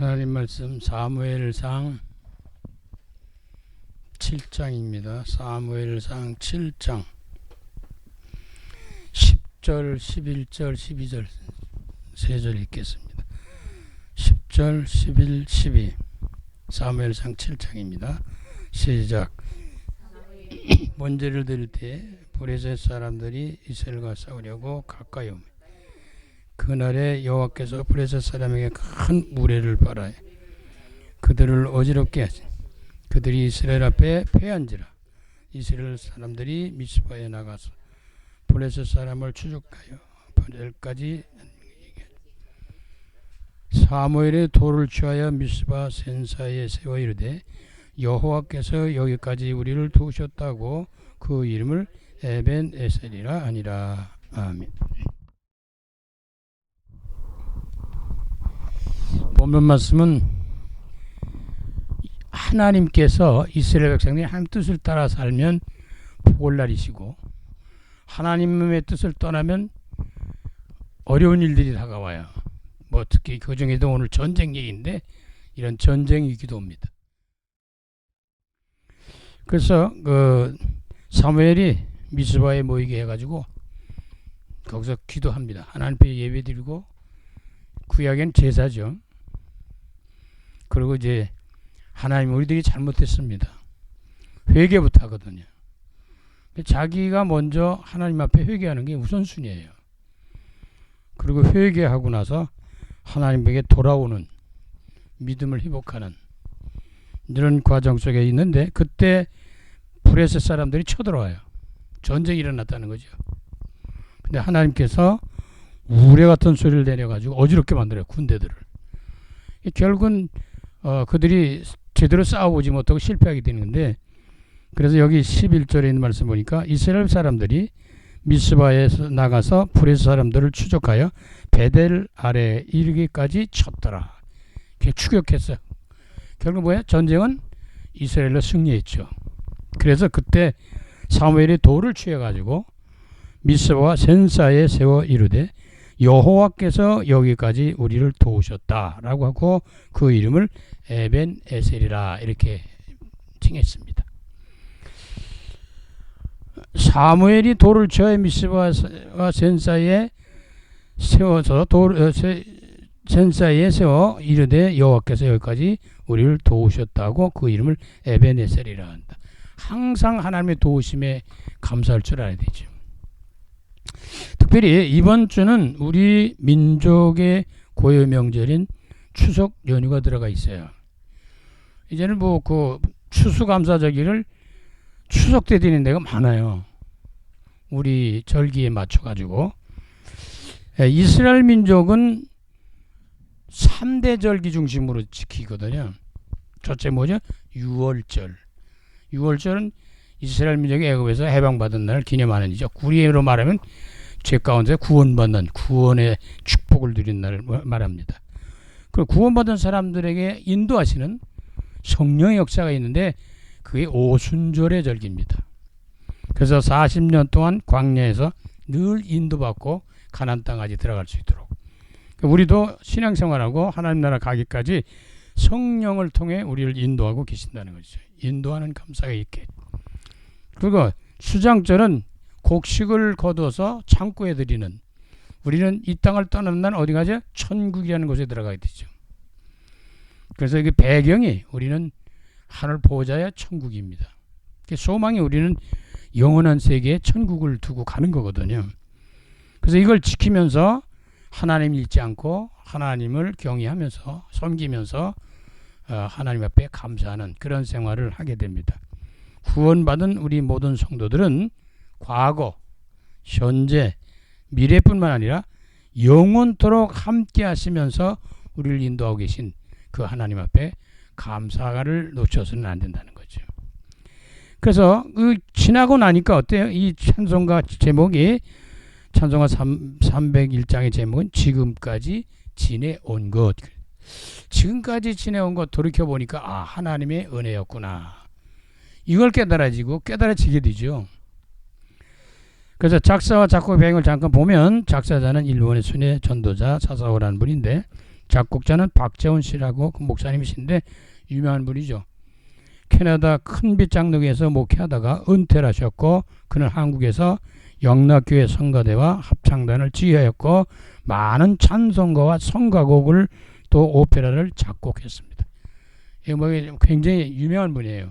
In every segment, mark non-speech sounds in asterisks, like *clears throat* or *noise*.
하나님 말씀 사무엘상 7장입니다. 사무엘상 7장 10절, 11절, 12절 세 절 읽겠습니다. 10절, 11, 12 사무엘상 7장입니다. 시작 *clears throat* 문제를 들을 때 브레셋 사람들이 이스라엘과 싸우려고 가까이 오며 그날에 여호와께서 브레셋 사람에게 큰 무례를 발하여 그들을 어지럽게 하시 그들이 이스라엘 앞에 패한지라 이스라엘 사람들이 미스바에 나가서 브레셋 사람을 추적하여 바델까지 사무엘의 돌을 취하여 미스바 센사에 세워 이르되 여호와께서 여기까지 우리를 두셨다고 그 이름을 에벤 에셀이라 아니라 아멘. 본문 말씀은 하나님께서 이스라엘 백성들이 하나님 뜻을 따라 살면 복을 날이시고 하나님의 뜻을 떠나면 어려운 일들이 다가와요. 뭐 특히 그 중에도 오늘 전쟁 얘기인데 이런 전쟁이기도 합니다. 그래서 그 사무엘이 미스바에 모이게 해가지고 거기서 기도합니다. 하나님 앞에 예배드리고 구약엔 제사죠. 그리고 이제 하나님 우리들이 잘못했습니다. 회개부터 하거든요. 자기가 먼저 하나님 앞에 회개하는 게 우선순위예요. 그리고 회개하고 나서 하나님에게 돌아오는 믿음을 회복하는 이런 과정 속에 있는데 그때 브레셋 사람들이 쳐들어와요. 전쟁이 일어났다는 거죠. 근데 하나님께서 우레 같은 소리를 내려가지고 어지럽게 만들어요. 군대들을. 결국은 어, 그들이 제대로 싸워보지 못하고 실패하게 되는데 그래서 여기 11절에 있는 말씀 보니까 이스라엘 사람들이 미스바에서 나가서 브레스 사람들을 추적하여 베델 아래 이르기까지 쳤더라. 이렇게 추격했어요. 결국 뭐야? 전쟁은 이스라엘로 승리했죠. 그래서 그때 사무엘이 돌을 취해가지고 미스바와 센사에 세워 이르되 여호와께서 여기까지 우리를 도우셨다라고 하고 그 이름을 에벤 에셀이라 이렇게 칭했습니다. 사무엘이 돌을 취하여 미스바와 센사에 세워서 돌 어, 세, 센사에 세워 이르되 여호와께서 여기까지 우리를 도우셨다고 그 이름을 에벤에셀이라 한다. 항상 하나님의 도우심에 감사할 줄 알아야 되죠. 특별히 이번 주는 우리 민족의 고유 명절인 추석 연휴가 들어가 있어요. 이제는 뭐 그 추수감사절기를 추석 때 드리는 데가 많아요. 우리 절기에 맞춰 가지고 이스라엘 민족은 3대 절기 중심으로 지키거든요. 첫째 뭐죠? 6월절. 6월절은 이스라엘 민족이 애굽에서 해방받은 날을 기념하는 이죠. 구리로 말하면 죄 가운데 구원받는 구원의 축복을 누린 날을 말합니다. 그 구원받은 사람들에게 인도하시는 성령의 역사가 있는데 그게 오순절의 절기입니다. 그래서 40년 동안 광야에서 늘 인도받고 가난 땅까지 들어갈 수 있도록 우리도 신앙생활하고 하나님 나라 가기까지 성령을 통해 우리를 인도하고 계신다는 거죠. 인도하는 감사가 있게. 그리고 수장절은 곡식을 거둬서 창고에 드리는 우리는 이 땅을 떠나는 날 어디 가죠? 천국이라는 곳에 들어가게 되죠. 그래서 이게 배경이 우리는 하늘 보호자의 천국입니다. 소망이 우리는 영원한 세계에 천국을 두고 가는 거거든요. 그래서 이걸 지키면서 하나님 잃지 않고 하나님을 경외하면서 섬기면서 어, 하나님 앞에 감사하는 그런 생활을 하게 됩니다. 구원받은 우리 모든 성도들은 과거, 현재, 미래뿐만 아니라 영원토록 함께 하시면서 우리를 인도하고 계신 그 하나님 앞에 감사를 놓쳐서는 안 된다는 거죠. 그래서 그 지나고 나니까 어때요? 이 찬송가 제목이 찬송가 3, 301장의 제목은 지금까지 지내온 것. 지금까지 지내온 것 돌이켜 보니까 아 하나님의 은혜였구나. 이걸 깨달아지고 깨달아지게 되죠. 그래서 작사와 작곡 배경을 잠깐 보면 작사자는 일본의 순회 전도자 사사오라는 분인데 작곡자는 박재훈 씨라고 그 목사님이신데 유명한 분이죠. 캐나다 큰빛 장로교에서 목회하다가 은퇴를 하셨고 그는 한국에서 영락교회 성가대와 합창단을 지휘하였고 많은 찬송가와 성가곡을 또 오페라를 작곡했습니다. 이 뭐 굉장히 유명한 분이에요.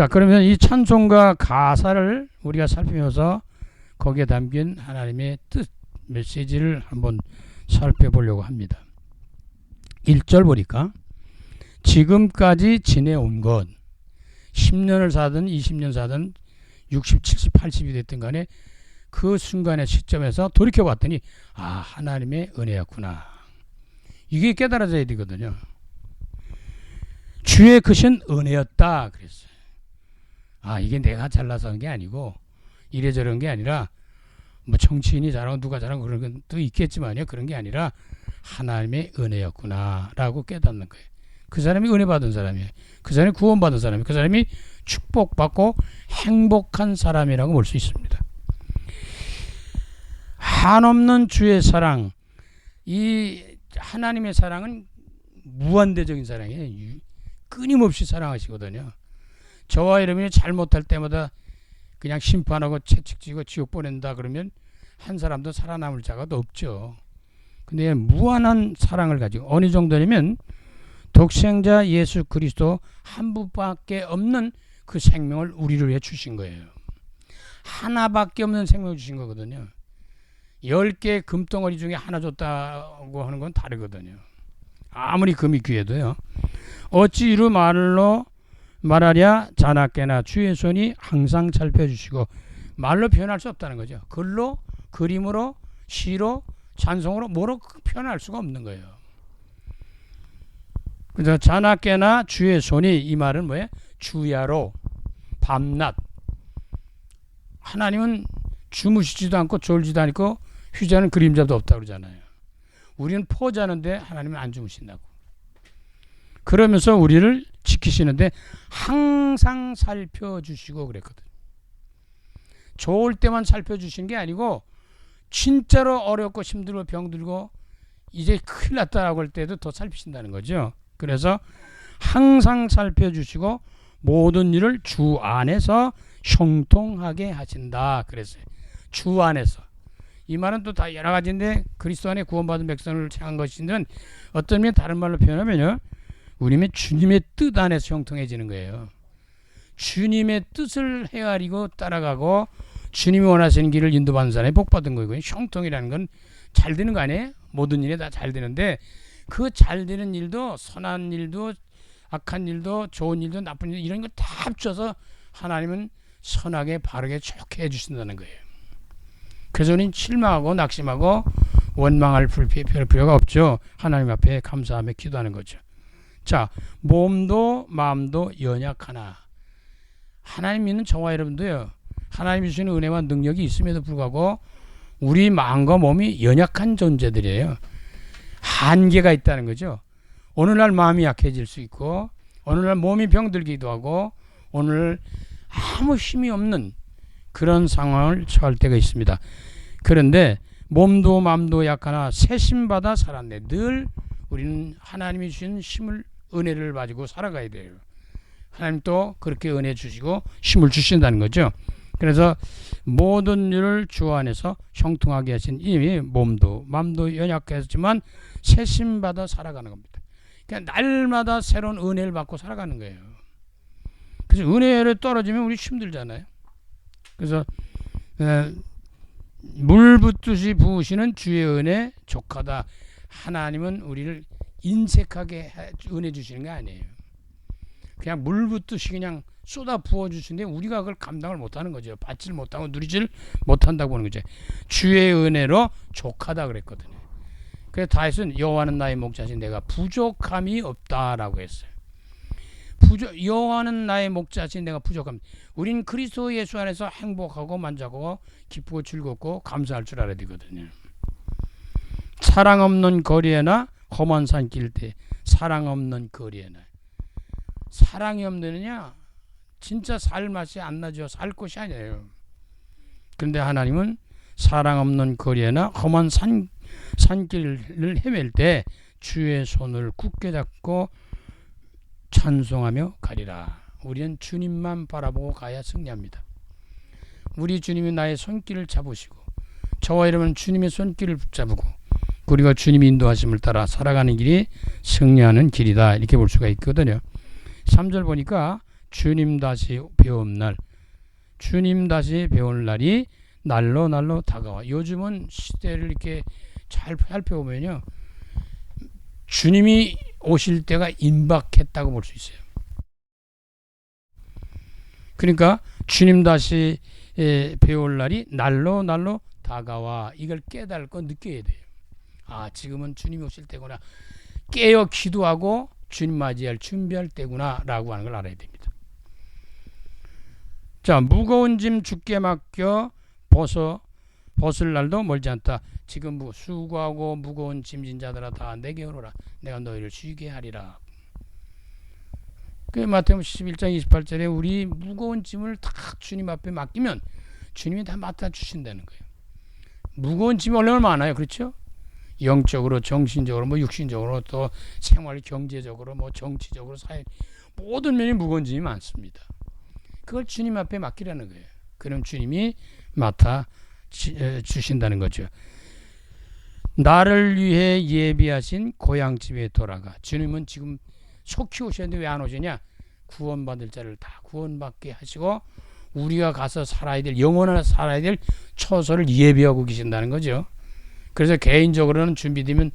자 그러면 이 찬송가 가사를 우리가 살피면서 거기에 담긴 하나님의 뜻 메시지를 한번 살펴보려고 합니다. 1절 보니까 지금까지 지내온 것 10년을 사든 20년 사든 60, 70, 80이 됐든 간에 그 순간의 시점에서 돌이켜 봤더니 아 하나님의 은혜였구나. 이게 깨달아져야 되거든요. 주의 크신 은혜였다 그랬어요. 아 이게 내가 잘나서 한게 아니고 이래저런 게 아니라 뭐 정치인이 잘하고 누가 잘하고 그런 건 또 있겠지만요. 그런 게 아니라 하나님의 은혜였구나라고 깨닫는 거예요. 그 사람이 은혜 받은 사람이에요. 그 사람이 구원받은 사람이에요. 그 사람이 축복받고 행복한 사람이라고 볼 수 있습니다. 한없는 주의 사랑, 이 하나님의 사랑은 무한대적인 사랑이에요. 끊임없이 사랑하시거든요. 저와 여러분이 잘못할 때마다 그냥 심판하고 채찍지고 지옥 보낸다 그러면 한 사람도 살아남을 자가 없죠. 근데 무한한 사랑을 가지고 어느 정도냐면 독생자 예수 그리스도 한 분밖에 없는 그 생명을 우리를 위해 주신 거예요. 하나밖에 없는 생명을 주신 거거든요. 열 개 금덩어리 중에 하나 줬다고 하는 건 다르거든요. 아무리 금이 귀해도요. 어찌 이루 말로 말하랴 자나깨나 주의 손이 항상 잘 펴주시고 말로 표현할 수 없다는 거죠. 글로, 그림으로, 시로, 찬송으로 뭐로 표현할 수가 없는 거예요. 그래서 자나깨나 주의 손이 이 말은 뭐예요? 주야로 밤낮 하나님은 주무시지도 않고 졸지도 않고 휴자는 그림자도 없다 그러잖아요. 우리는 포자는데 하나님은 안 주무신다고. 그러면서 우리를 지키시는데 항상 살펴주시고 그랬거든. 좋을 때만 살펴주신 게 아니고 진짜로 어렵고 힘들고 병들고 이제 큰일 났다라고 할 때도 더 살피신다는 거죠. 그래서 항상 살펴주시고 모든 일을 주 안에서 형통하게 하신다. 그랬어요. 주 안에서. 이 말은 또 다 여러 가지인데 그리스도 안에 구원받은 백성을 향한 것인데 어떤 면 다른 말로 표현하면요. 우리는 주님의 뜻 안에서 형통해지는 거예요. 주님의 뜻을 헤아리고 따라가고 주님이 원하시는 길을 인도받는 사람이 복받은 거고 형통이라는 건 잘 되는 거 아니에요? 모든 일에 다잘 되는데 그 잘 되는 일도 선한 일도 악한 일도 좋은 일도 나쁜 일 이런 거다 합쳐서 하나님은 선하게 바르게 좋게 해주신다는 거예요. 그래서 우리는 실망하고 낙심하고 원망할 필요가 없죠. 하나님 앞에 감사하며 기도하는 거죠. 자, 몸도 마음도 연약하나. 하나님 믿는 저와 여러분도요. 하나님 주시는 은혜와 능력이 있음에도 불구하고 우리 마음과 몸이 연약한 존재들이에요. 한계가 있다는 거죠. 어느 날 마음이 약해질 수 있고 어느 날 몸이 병들기도 하고 오늘 아무 힘이 없는 그런 상황을 처할 때가 있습니다. 그런데 몸도 마음도 약하나 새심받아 살았네. 늘 우리는 하나님이 주신 힘을 은혜를 가지고 살아가야 돼요. 하나님 또 그렇게 은혜 주시고 힘을 주신다는 거죠. 그래서 모든 일을 주 안에서 형통하게 하신 이미 몸도 마음도 연약했지만 새심 받아 살아가는 겁니다. 그러니까 날마다 새로운 은혜를 받고 살아가는 거예요. 그래서 은혜를 떨어지면 우리 힘들잖아요. 그래서 물 붓듯이 부으시는 주의 은혜 족하다. 하나님은 우리를 인색하게 은혜 주시는 게 아니에요. 그냥 물 붓듯이 그냥 쏟아 부어 주시는데 우리가 그걸 감당을 못하는 거죠. 받지를 못하고 누리지를 못한다고 하는 거죠. 주의 은혜로 족하다 그랬거든요. 그래서 다윗은 여호와는 나의 목자신 내가 부족함이 없다라고 했어요. 부족 여호와는 나의 목자신 내가 부족함. 우린 그리스도 예수 안에서 행복하고 만족하고 기쁘고 즐겁고 감사할 줄 알아야 되거든요. 사랑 없는 거리에나 험한 산길 때 사랑 없는 거리에나 사랑이 없느냐 진짜 살 맛이 안 나죠. 살 곳이 아니에요. 그런데 하나님은 사랑 없는 거리에나 험한 산 산길을 헤맬 때 주의 손을 굳게 잡고 찬송하며 가리라. 우리는 주님만 바라보고 가야 승리합니다. 우리 주님이 나의 손길을 잡으시고 저와 여러분 주님의 손길을 붙잡고 우리가 주님이 인도하심을 따라 살아가는 길이 승리하는 길이다 이렇게 볼 수가 있거든요. 3절 보니까 주님 다시 배움 날 주님 다시 배울 날이 날로 날로 다가와. 요즘은 시대를 이렇게 잘 살펴보면요. 주님이 오실 때가 임박했다고 볼 수 있어요. 그러니까 주님 다시 에, 배울 날이 날로 날로 다가와 이걸 깨닫고 느껴야 돼요. 아 지금은 주님이 오실 때구나 깨어 기도하고 주님 맞이할 준비할 때구나라고 하는 걸 알아야 됩니다. 자 무거운 짐 죽게 맡겨 벗어 벗을 날도 멀지 않다. 지금 뭐 수고하고 무거운 짐진 자들아 다 내게 오너라. 내가 너희를 쉬게 하리라. 그 마태복음 11장 28절에 우리 무거운 짐을 다 주님 앞에 맡기면 주님이 다 맡아 주신다는 거예요. 무거운 짐이 얼마나 많아요. 그렇죠? 영적으로, 정신적으로, 뭐 육신적으로, 또 생활 경제적으로, 뭐 정치적으로, 사회 모든 면이 무거운 짐이 많습니다. 그걸 주님 앞에 맡기라는 거예요. 그럼 주님이 맡아 주신다는 거죠. 나를 위해 예비하신 고향집에 돌아가. 주님은 지금 속히 오셨는데 왜 안 오시냐? 구원받을 자를 다 구원받게 하시고 우리가 가서 살아야 될 영원한 살아야 될 처소를 예비하고 계신다는 거죠. 그래서 개인적으로는 준비되면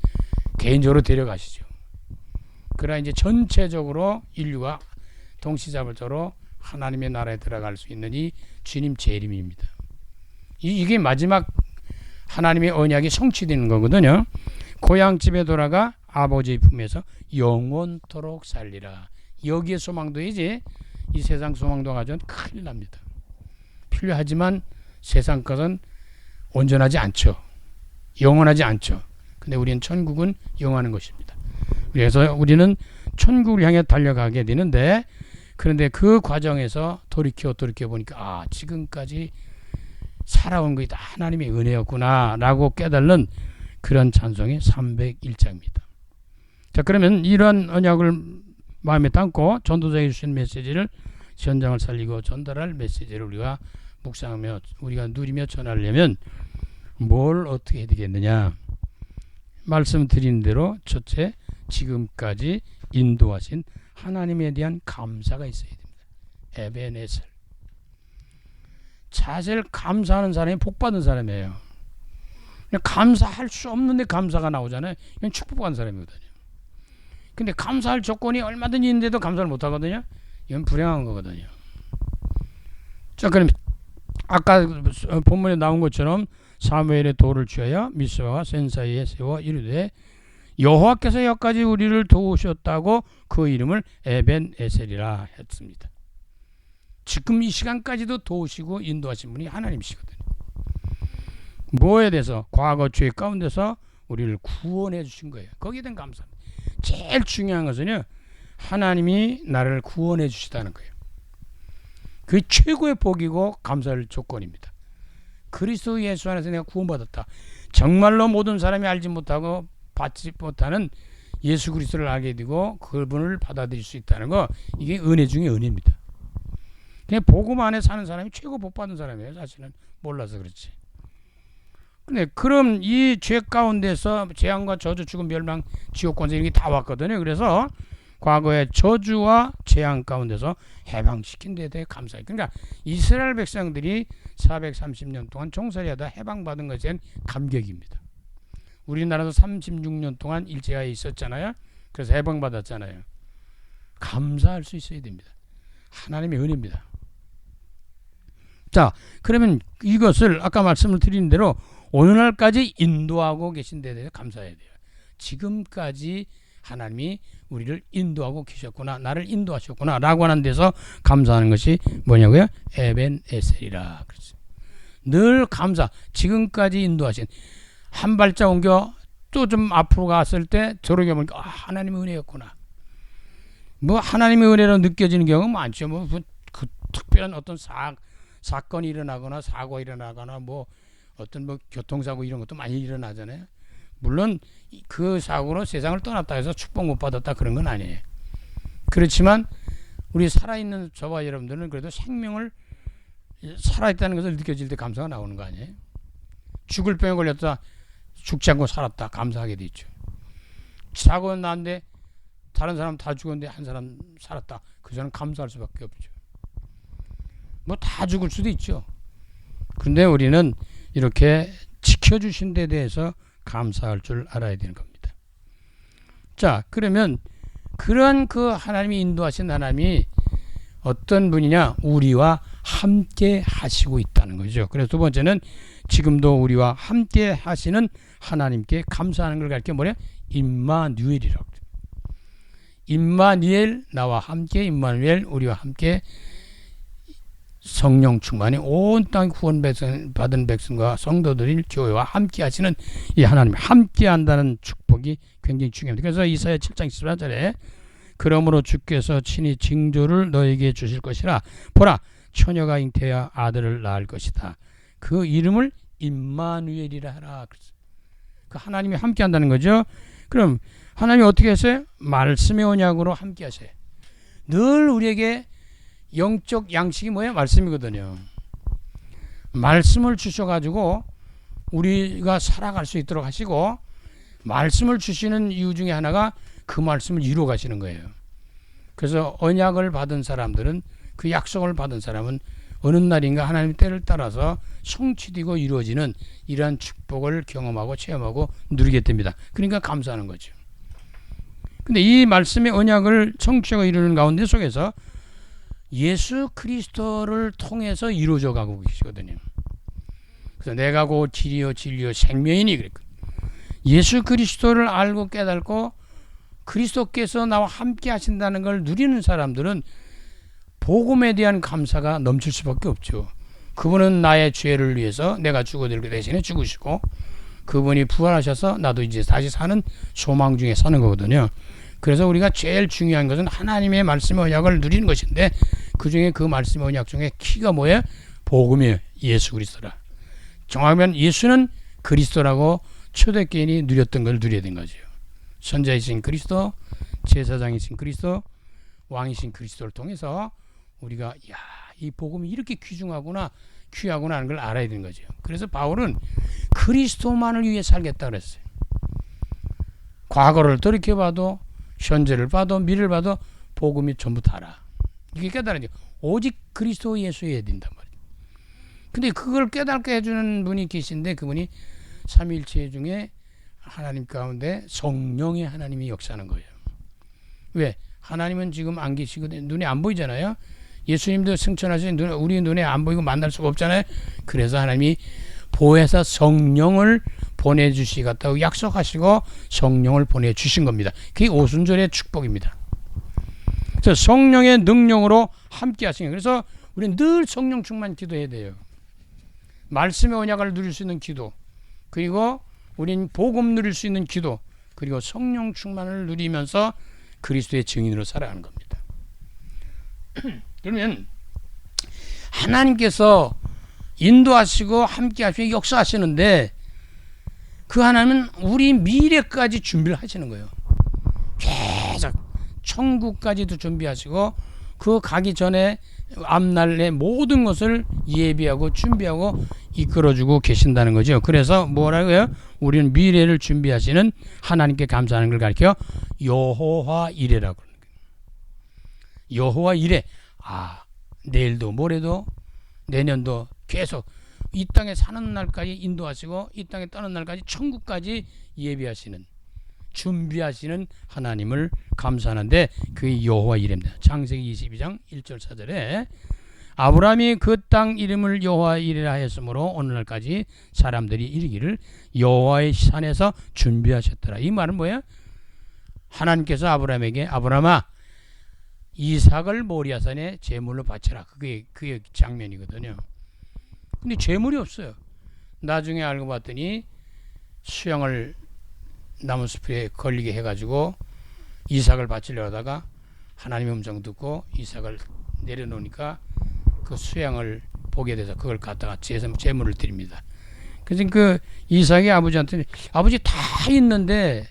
개인적으로 데려가시죠. 그러나 이제 전체적으로 인류가 동시잡을자로 하나님의 나라에 들어갈 수 있는 이 주님 재림입니다. 이게 마지막 하나님의 언약이 성취되는 거거든요. 고향집에 돌아가 아버지 품에서 영원토록 살리라. 여기에 소망도 이제 이 세상 소망도 가지고 큰일 납니다. 필요하지만 세상 것은 온전하지 않죠. 영원하지 않죠. 근데 우리는 천국은 영원한 것입니다. 그래서 우리는 천국을 향해 달려가게 되는데 그런데 그 과정에서 돌이켜 돌이켜 보니까 아 지금까지 살아온 것이 다 하나님의 은혜였구나라고 깨달는 그런 찬송이 301장입니다. 자 그러면 이러한 언약을 마음에 담고 전도자에게 주신 메시지를 현장을 살리고 전달할 메시지를 우리가 묵상하며 우리가 누리며 전하려면 뭘 어떻게 해야 되겠느냐 말씀드린 대로 첫째 지금까지 인도하신 하나님에 대한 감사가 있어야 됩니다. 에베네셀 사실 감사하는 사람이 복 받은 사람이에요. 감사할 수 없는데 감사가 나오잖아요. 이건 축복받은 사람이거든요. 근데 감사할 조건이 얼마든지 있는데도 감사를 못 하거든요. 이건 불행한 거거든요. 자, 그럼 아까 본문에 나온 것처럼 사무엘의 돌을 취하여 미스와 센 사이에 세워 이르되 여호와께서 여기까지 우리를 도우셨다고 그 이름을 에벤 에셀이라 했습니다. 지금 이 시간까지도 도우시고 인도하신 분이 하나님이시거든요. 뭐에 대해서 과거 죄 가운데서 우리를 구원해 주신 거예요. 거기에 대한 감사합니다. 제일 중요한 것은요. 하나님이 나를 구원해 주시다는 거예요. 그 최고의 복이고 감사할 조건입니다. 그리스도 예수 안에서 내가 구원받았다. 정말로 모든 사람이 알지 못하고 받지 못하는 예수 그리스도를 알게 되고 그분을 받아들일 수 있다는 거 이게 은혜 중에 은혜입니다. 그냥 복음 안에 사는 사람이 최고 복 받는 사람이에요. 사실은 몰라서 그렇지. 근데 그럼 이 죄 가운데서 재앙과 저주, 죽음, 멸망, 지옥 권세 이런 게 다 왔거든요. 그래서 과거의 저주와 재앙 가운데서 해방시킨 데에 대해 감사해. 그러니까 이스라엘 백성들이 430년 동안 종살이하다 해방받은 것에 대한 감격입니다. 우리나라도 36년 동안 일제하에 있었잖아요. 그래서 해방받았잖아요. 감사할 수 있어야 됩니다. 하나님의 은혜입니다. 자, 그러면 이것을 아까 말씀을 드린 대로 오늘날까지 인도하고 계신 데 대해서 감사해야 돼요. 지금까지 하나님이 우리를 인도하고 계셨구나, 나를 인도하셨구나, 라고 하는 데서 감사하는 것이 뭐냐고요? 에벤 에셀이라. 그랬어요. 늘 감사, 지금까지 인도하신, 한 발짝 옮겨 또 좀 앞으로 갔을 때 저렇게 보니까, 아, 하나님의 은혜였구나. 뭐, 하나님의 은혜로 느껴지는 경우가 많죠. 뭐, 그, 그 특별한 어떤 사, 사건이 일어나거나 사고 일어나거나 뭐 어떤 뭐 교통사고 이런 것도 많이 일어나잖아요. 물론 그 사고로 세상을 떠났다 해서 축복 못 받았다 그런 건 아니에요. 그렇지만 우리 살아있는 저와 여러분들은 그래도 생명을 살아있다는 것을 느껴질 때 감사가 나오는 거 아니에요? 죽을 병에 걸렸다 죽지 않고 살았다 감사하게 돼 있죠. 사고 난데 다른 사람 다 죽었는데 한 사람 살았다. 그 사람 감사할 수밖에 없죠. 뭐 다 죽을 수도 있죠. 그런데 우리는 이렇게 지켜주신 데 대해서 감사할 줄 알아야 되는 겁니다. 자, 그러면 그런 그 하나님이 인도하신 하나님이 어떤 분이냐? 우리와 함께 하시고 있다는 거죠. 그래서 두 번째는 지금도 우리와 함께 하시는 하나님께 감사하는 걸 가르쳐 뭐냐? 임마누엘이라고. 임마누엘 나와 함께 임마누엘 우리와 함께 성령 충만이 온땅 구원 백성, 받은 백성과 성도들이 교회와 함께 하시는 이 하나님 함께 한다는 축복이 굉장히 중요합니다. 그래서 이사야 7장 14절에 그러므로 주께서 친히 징조를 너에게 주실 것이라 보라 처녀가 잉태하 아들을 낳을 것이다. 그 이름을 임마누엘이라 하라. 그 하나님이 함께 한다는 거죠. 그럼 하나님이 어떻게 하세요? 말씀의 언약으로 함께 하세요. 늘 우리에게 영적 양식이 뭐야? 말씀이거든요. 말씀을 주셔가지고 우리가 살아갈 수 있도록 하시고 말씀을 주시는 이유 중에 하나가 그 말씀을 이루어 가시는 거예요. 그래서 언약을 받은 사람들은 그 약속을 받은 사람은 어느 날인가 하나님 때를 따라서 성취되고 이루어지는 이러한 축복을 경험하고 체험하고 누리게 됩니다. 그러니까 감사하는 거죠. 근데 이 말씀의 언약을 성취하고 이루는 가운데 속에서 예수 그리스도를 통해서 이루어져 가고 계시거든요. 그래서 내가 곧 길이요 진리요 생명이니 그랬거든요. 예수 그리스도를 알고 깨닫고 그리스도께서 나와 함께 하신다는 걸 누리는 사람들은 복음에 대한 감사가 넘칠 수밖에 없죠. 그분은 나의 죄를 위해서 내가 죽어들게 대신에 죽으시고 그분이 부활하셔서 나도 이제 다시 사는 소망 중에 사는 거거든요. 그래서 우리가 제일 중요한 것은 하나님의 말씀의 언약을 누리는 것인데 그 중에 그 말씀의 언약 중에 키가 뭐예요? 복음이에요. 예수 그리스도라. 정확하면 예수는 그리스도라고 초대교인이 누렸던 걸 누려야 된 거죠. 선자이신 그리스도, 제사장이신 그리스도, 왕이신 그리스도를 통해서 우리가 야, 이 복음이 이렇게 귀중하구나, 귀하구나 하는 걸 알아야 되는 거죠. 그래서 바울은 그리스도만을 위해 살겠다 그랬어요. 과거를 돌이켜 봐도 현재를 봐도 미래를 봐도 복음이 전부 다라. 이게 깨달아야 오직 그리스도 예수여야 된단 말이에요. 근데 그걸 깨닫게 해주는 분이 계신데 그분이 삼일체 중에 하나님 가운데 성령의 하나님이 역사하는 거예요. 왜? 하나님은 지금 안 계시거든요. 눈에 안 보이잖아요. 예수님도 승천하신 눈, 우리 눈에 안 보이고 만날 수가 없잖아요. 그래서 하나님이 보혜사 성령을 보내주시겠다고 약속하시고 성령을 보내주신 겁니다. 그게 오순절의 축복입니다. 그래서 성령의 능력으로 함께 하시는 그래서 우리는 늘 성령 충만 기도해야 돼요. 말씀의 언약을 누릴 수 있는 기도 그리고 우린 복음 누릴 수 있는 기도 그리고 성령 충만을 누리면서 그리스도의 증인으로 살아가는 겁니다. *clears throat* 그러면 하나님께서 인도하시고 함께 하시고 역사하시는데 그 하나님은 우리 미래까지 준비를 하시는 거예요. 계속 천국까지도 준비하시고 그 가기 전에 앞날의 모든 것을 예비하고 준비하고 이끌어주고 계신다는 거죠. 그래서 뭐라고요? 우리는 미래를 준비하시는 하나님께 감사하는 걸 가르쳐 여호와 이래라고 그러는. 여호와 이래. 아 내일도 모레도 내년도 계속 이 땅에 사는 날까지 인도하시고 이 땅에 떠는 날까지 천국까지 예비하시는 준비하시는 하나님을 감사하는데 그게 여호와 이래입니다. 창세기 22장 1절 4절에 아브라함이 그 땅 이름을 여호와 이래라 하였으므로 오늘날까지 사람들이 이르기를 여호와의 산에서 준비하셨더라. 이 말은 뭐야? 하나님께서 아브라함에게 아브라함아 이삭을 모리아산에 제물로 바쳐라. 그게 그게 장면이거든요. 근데 제물이 없어요. 나중에 알고 봤더니 수양을 나무 숲에 걸리게 해가지고 이삭을 바치려 하다가 하나님의 음성 듣고 이삭을 내려놓으니까 그 수양을 보게 돼서 그걸 갖다가 제물을 드립니다. 그래서 그 이삭이 아버지한테 아버지 다 있는데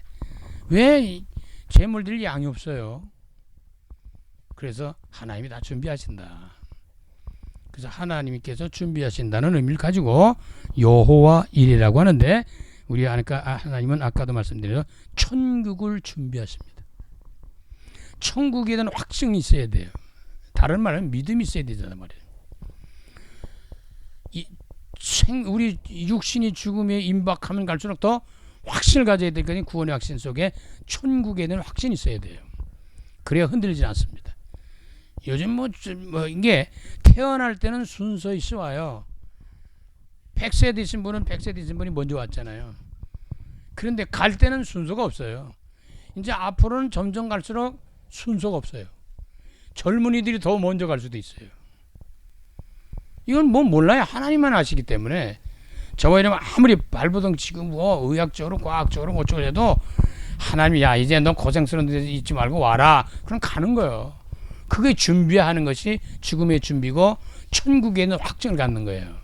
왜 재물들 양이 없어요? 그래서 하나님이 다 준비하신다. 그래서 하나님께서 준비하신다는 의미를 가지고 여호와 일이라고 하는데 우리 아까 아, 하나님은 아까도 말씀드려 천국을 준비하십니다. 천국에 대한 확증이 있어야 돼요. 다른 말은 믿음이 있어야 되잖아 말이에요. 이 생, 우리 육신이 죽음에 임박하면 갈수록 더 확신을 가져야 되거든요. 구원의 확신 속에 천국에 대한 확신이 있어야 돼요. 그래야 흔들리지 않습니다. 요즘 뭐, 좀뭐 이게 태어날 때는 순서 있어 와요. 100세 되신 분은 100세 되신 분이 먼저 왔잖아요. 그런데 갈 때는 순서가 없어요. 이제 앞으로는 점점 갈수록 순서가 없어요. 젊은이들이 더 먼저 갈 수도 있어요. 이건 뭐 몰라요. 하나님만 아시기 때문에 저와 이러면 아무리 발버둥 치고 뭐 의학적으로 과학적으로 뭐 어쩌고 해도 하나님이 야 이제 너 고생스러운 데 있지 말고 와라. 그럼 가는 거예요. 그게 준비하는 것이 죽음의 준비고 천국에는 확증을 갖는 거예요.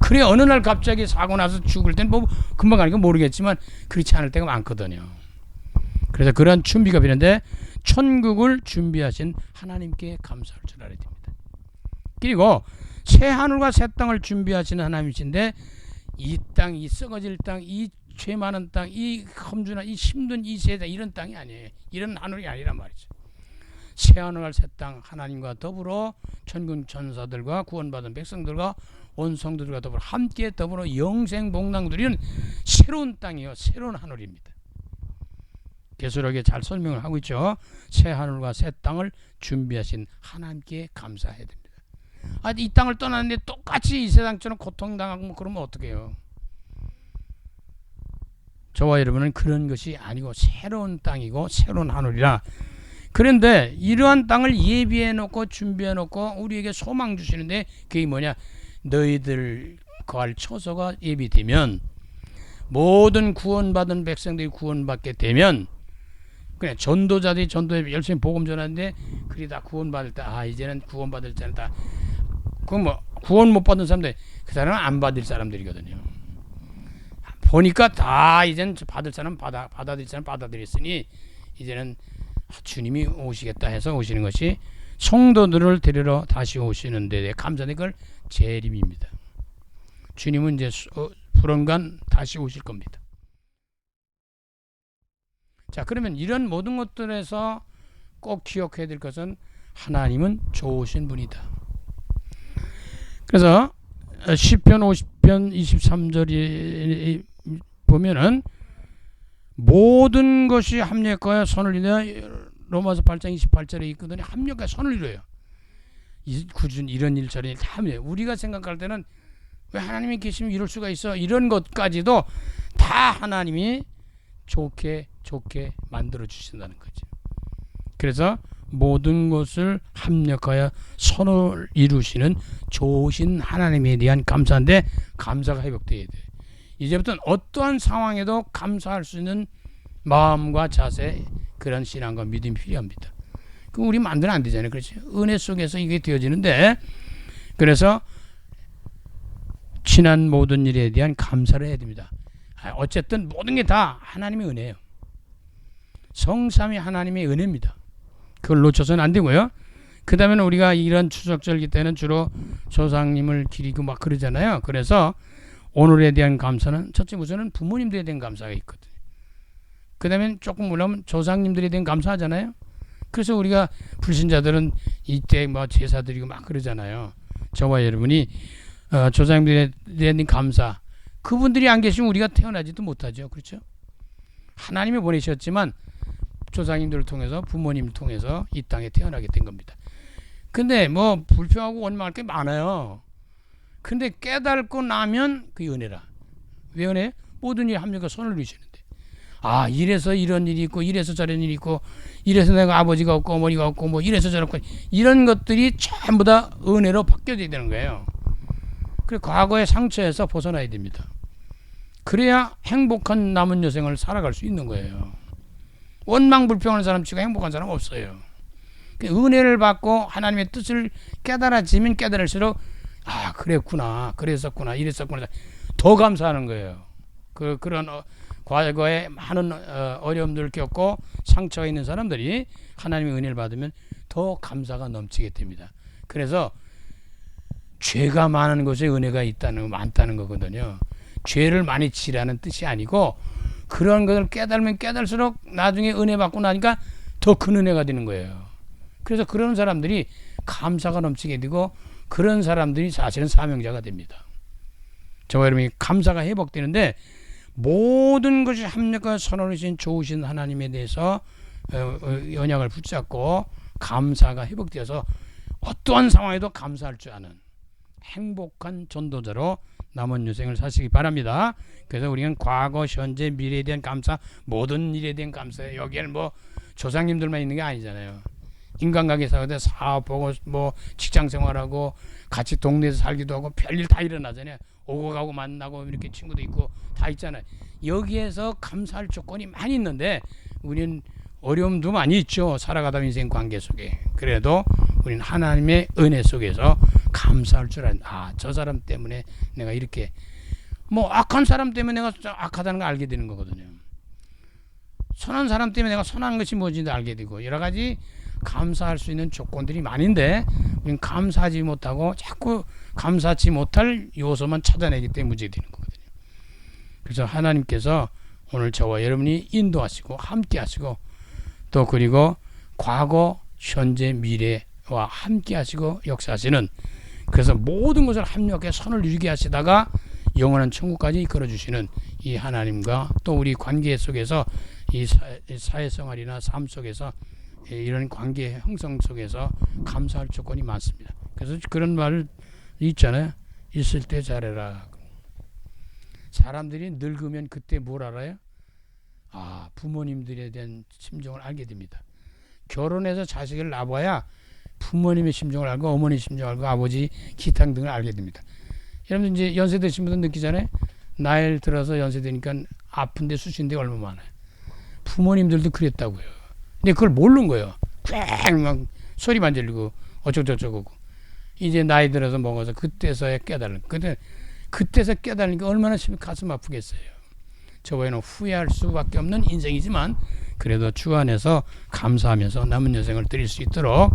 그래 어느 날 갑자기 사고 나서 죽을 땐 뭐 금방 가니까 모르겠지만 그렇지 않을 때가 많거든요. 그래서 그런 준비가 필요한데 천국을 준비하신 하나님께 감사할 줄 알아야 됩니다. 그리고 새 하늘과 새 땅을 준비하시는 하나님이신데 이 땅, 이 썩어질 땅, 이 죄 많은 땅, 이 험준한, 이 힘든 이 세대 이런 땅이 아니에요. 이런 하늘이 아니란 말이죠. 새 하늘과 새 땅 하나님과 더불어 천군 천사들과 구원받은 백성들과 온 성도들과 더불어 함께 더불어 영생 복랑 누리는 새로운 땅이요 새로운 하늘입니다. 계속하게 잘 설명을 하고 있죠. 새 하늘과 새 땅을 준비하신 하나님께 감사해야 됩니다. 아, 이 땅을 떠났는데 똑같이 이 세상처럼 고통당하고 뭐 그러면 어떡해요? 저와 여러분은 그런 것이 아니고 새로운 땅이고 새로운 하늘이라 그런데 이러한 땅을 예비해 놓고 준비해 놓고 우리에게 소망 주시는데 그게 뭐냐? 너희들 거할 처소가 예비되면 모든 구원받은 백성들이 구원받게 되면 그냥 전도자들이 전도에 열심히 복음 전하는데 그러다 구원받을 때 아 이제는 구원받을 때는 다 그럼 뭐 구원 못 받은 사람들 그 사람은 안 받을 사람들이거든요. 보니까 다 이젠 받을 사람 받아 받아들일 사람 받아들였으니 이제는 주님이 오시겠다 해서 오시는 것이 성도들을 데리러 다시 오시는 데에 감사는 그걸 재림입니다. 주님은 이제 수- 어, 불언간 다시 오실 겁니다. 자, 그러면 이런 모든 것들에서 꼭 기억해야 될 것은 하나님은 좋으신 분이다. 그래서 어, 시편 50편 23절이 보면은 모든 것이 합력하여 선을 이루어 로마서 8장 28절에 있거든요. 합력하여 선을 이루어요. 이 구준 이런 일 저런 일 다 합력. 우리가 생각할 때는 왜 하나님이 계시면 이럴 수가 있어? 이런 것까지도 다 하나님이 좋게 좋게 만들어 주신다는 거죠. 그래서 모든 것을 합력하여 선을 이루시는 좋으신 하나님에 대한 감사인데 감사가 회복돼야 돼. 이제부터는 어떠한 상황에도 감사할 수 있는 마음과 자세 그런 신앙과 믿음이 필요합니다. 그 우리 만들면 안 되잖아요. 그렇죠? 은혜 속에서 이게 되어지는데 그래서 지난 모든 일에 대한 감사를 해야 됩니다. 아, 어쨌든 모든 게 다 하나님의 은혜예요. 성삼이 하나님의 은혜입니다. 그걸 놓쳐서는 안 되고요. 그 다음에는 우리가 이런 추석절기 때는 주로 조상님을 기리고 막 그러잖아요. 그래서 오늘에 대한 감사는 첫째 우선은 부모님들에 대한 감사가 있거든요. 그 다음에 조금 올라오면 조상님들에 대한 감사하잖아요. 그래서 우리가 불신자들은 이때 뭐 제사 드리고 막 그러잖아요. 저와 여러분이 어, 조상님들에 대한 감사. 그분들이 안 계시면 우리가 태어나지도 못하죠. 그렇죠? 하나님이 보내셨지만 조상님들을 통해서 부모님을 통해서 이 땅에 태어나게 된 겁니다. 근데 뭐 불평하고 원망할 게 많아요. 근데 깨닫고 나면 그 은혜라. 왜 은혜? 모든 일 합력과 손을 누시는데. 아 이래서 이런 일이 있고 이래서 저런 일이 있고 이래서 내가 아버지가 없고 어머니가 없고 뭐 이래서 저렇고 이런 것들이 전부 다 은혜로 바뀌어야 되는 거예요. 그래 과거의 상처에서 벗어나야 됩니다. 그래야 행복한 남은 여생을 살아갈 수 있는 거예요. 원망 불평하는 사람 치고 행복한 사람 없어요. 그 은혜를 받고 하나님의 뜻을 깨달아지면 깨달을수록 아 그랬구나 그랬었구나 이랬었구나 더 감사하는 거예요. 그 그런 어, 과거에 많은 어, 어려움들을 겪고 상처가 있는 사람들이 하나님의 은혜를 받으면 더 감사가 넘치게 됩니다. 그래서 죄가 많은 곳에 은혜가 있다는 거 많다는 거거든요. 죄를 많이 지라는 뜻이 아니고 그런 것을 깨달으면 깨달을수록 나중에 은혜 받고 나니까 더 큰 은혜가 되는 거예요. 그래서 그런 사람들이 감사가 넘치게 되고 그런 사람들이 사실은 사명자가 됩니다. 저와 여러분이 감사가 회복되는데 모든 것이 합력과 선언하신 좋으신 하나님에 대해서 어, 어, 연약을 붙잡고 감사가 회복되어서 어떠한 상황에도 감사할 줄 아는 행복한 전도자로 남은 유생을 사시기 바랍니다. 그래서 우리는 과거, 현재, 미래에 대한 감사, 모든 일에 대한 감사. 여기에는 뭐 조상님들만 있는 게 아니잖아요. 인간관계 사고도 사업하고 뭐 직장 생활하고 같이 동네에서 살기도 하고 별일 다 일어나잖아요. 오고 가고 만나고 이렇게 친구도 있고 다 있잖아요. 여기에서 감사할 조건이 많이 있는데 우리는 어려움도 많이 있죠. 살아가다 인생 관계 속에. 그래도 우리는 하나님의 은혜 속에서 감사할 줄 아는 아, 저 사람 때문에 내가 이렇게 뭐 악한 사람 때문에 내가 저 악하다는 걸 알게 되는 거거든요. 선한 사람 때문에 내가 선한 것이 뭔지도 알게 되고 여러 가지 감사할 수 있는 조건들이 많은데 우리는 감사하지 못하고 자꾸 감사하지 못할 요소만 찾아내기 때문에 문제 되는 거거든요. 그래서 하나님께서 오늘 저와 여러분이 인도하시고 함께 하시고 또 그리고 과거, 현재, 미래와 함께 하시고 역사하시는 그래서 모든 것을 합력해 선을 이루게 하시다가 영원한 천국까지 이끌어 주시는 이 하나님과 또 우리 관계 속에서 이 사회생활이나 삶 속에서 이런 관계 형성 속에서 감사할 조건이 많습니다. 그래서 그런 말 있잖아요. 있을 때 잘해라. 사람들이 늙으면 그때 뭘 알아요? 아, 부모님들에 대한 심정을 알게 됩니다. 결혼해서 자식을 낳아야 부모님의 심정을 알고 어머니 심정을 알고 아버지 기탕 등을 알게 됩니다. 여러분 이제 연세 드신 분들 느끼잖아요. 나이 들어서 연세 되니까 아픈데 수신데 얼마 많아요. 부모님들도 그랬다고요. 근데 그걸 모르는 거예요. 막 소리만 들리고 어쩌고저쩌고 이제 나이 들어서 먹어서 그때서야 깨달은. 근데 그때서 깨달으니까 얼마나 가슴 아프겠어요. 저거에는 후회할 수밖에 없는 인생이지만 그래도 주 안에서 감사하면서 남은 여생을 드릴 수 있도록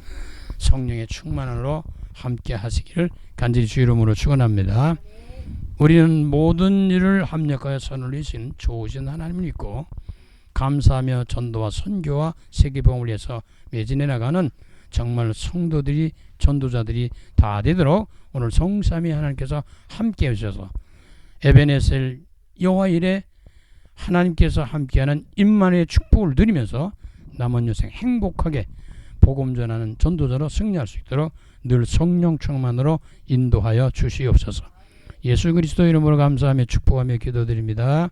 성령의 충만으로 함께 하시기를 간절히 주 이름으로 축원합니다. 우리는 모든 일을 합력하여 선을리신 좋으신 하나님을 믿고 감사하며 전도와 선교와 세계복음을 위해서 매진해 나가는 정말 성도들이 전도자들이 다 되도록 오늘 성삼위 하나님께서 함께 해주셔서 에베네셀 여호와 일에 하나님께서 함께하는 임만의 축복을 누리면서 남은 여생 행복하게 복음 전하는 전도자로 승리할 수 있도록 늘 성령 충만으로 인도하여 주시옵소서. 예수 그리스도 이름으로 감사하며 축복하며 기도드립니다.